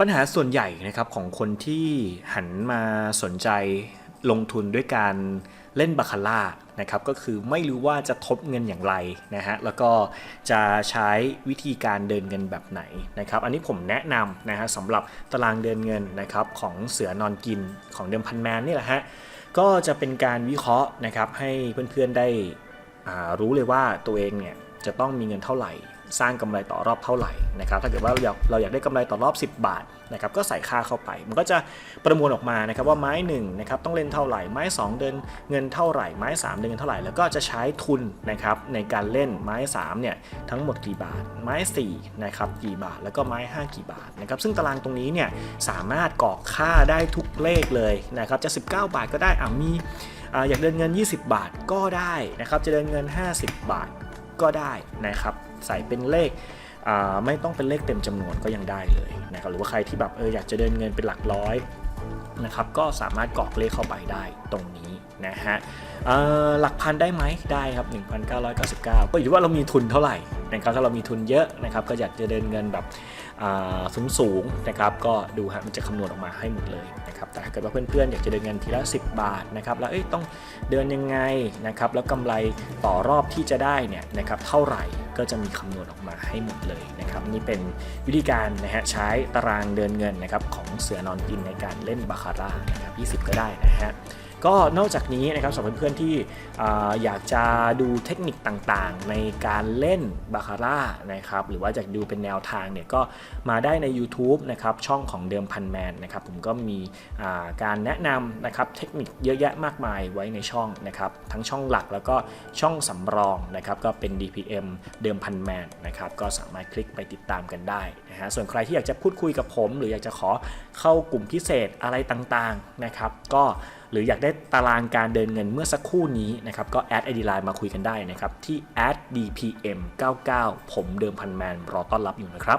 ปัญหาส่วนใหญ่นะครับของคนที่หันมาสนใจลงทุนด้วยการเล่นบาคาร่านะครับก็คือไม่รู้ว่าจะทบเงินอย่างไรนะฮะแล้วก็จะใช้วิธีการเดินเงินแบบไหนนะครับอันนี้ผมแนะนำนะฮะสำหรับตารางเดินเงินนะครับของเสือนอนกินของเดิมพันแมนนี่แหละฮะก็จะเป็นการวิเคราะห์นะครับให้เพื่อนๆได้รู้เลยว่าตัวเองเนี่ย จะต้องมีเงินเท่าไหร่ สร้างกำไรต่อรอบเท่าไหร่นะครับถ้าเกิดว่าเราอยากเราอยากได้กำไรต่อรอบ 10 บาทนะครับก็ใส่ค่าเข้าไป มันก็จะประมวลออกมานะครับว่าไม้1นะครับต้องเล่นเท่าไหร่ไม้ 2 เดินเงินเท่าไหร่ ไม้ 3 เดินเงินเท่าไหร่แล้วก็จะใช้ทุนนะครับในการเล่นไม้3เนี่ยทั้งหมดกี่บาท ไม้4นะครับกี่บาทแล้วก็ไม้ 5 กี่บาทนะครับซึ่งตารางตรงนี้เนี่ยสามารถกรอกค่าได้ทุกเลขเลยนะครับจะ 19 บาทก็ได้อะมีอ่าอยากเดินเงิน 20 บาทก็ได้นะครับจะเดินเงิน 50 บาท ก็ได้นะครับ ใส่เป็นเลขไม่ต้องเป็นเลขเต็มจำนวนก็ยังได้เลยนะครับ หรือว่าใครที่แบบเอออยากจะเดินเงินเป็นหลักร้อยนะครับก็สามารถกรอกเลขเข้าไปได้ตรงนี้นะฮะหลักพันได้ไหมได้ครับ 1,999 ก็อยู่ที่ว่าเรามีทุนเท่าไหร่ นะครับถ้าเรามีทุนเยอะนะครับก็อยากจะเดินเงินแบบสูงสูงๆนะครับก็ดูฮะมันจะคำนวณออกมาให้หมดเลยนะครับแต่ถ้าเกิดว่าเพื่อนๆอยากจะเดินเงินทีละ 10 บาทนะครับแล้วต้องเดินยังไงนะครับแล้วกำไรต่อรอบที่จะได้เนี่ยนะครับเท่าไหร่ก็จะมีคำนวณออกมาให้หมดเลยนะครับนี่เป็นวิธีการนะฮะใช้ตารางเดินเงินนะครับของเสือนอนกินในการเล่นบาคาร่านะครับ20 ก็ได้นะฮะ ก็นอกจากนี้นะครับสำหรับเพื่อนๆที่อยากจะดูเทคนิคต่างๆ ในการเล่นบาคาร่านะครับหรือว่าอยากดูเป็นแนวทางเนี่ยก็มาได้ใน YouTube นะครับช่องของเดิมพันแมนนะครับผมก็มีการแนะนำนะครับเทคนิคเยอะแยะมากมายไว้ในช่องนะครับทั้งช่องหลักแล้วก็ช่องสำรองนะครับก็เป็น DPM เดิมพันแมนนะครับก็สามารถคลิกไปติดตามกันได้นะฮะส่วนใครที่อยากจะพูดคุยกับผม หรืออยากจะขอเข้ากลุ่มพิเศษอะไรต่างๆนะครับก็ หรืออยากได้ตารางการเดินเงินเมื่อสักครู่นี้นะครับก็แอดไอดีไลน์มาคุยกันได้นะครับที่ @dpm99 ผมเดิมพันแมนรอต้อนรับอยู่นะครับ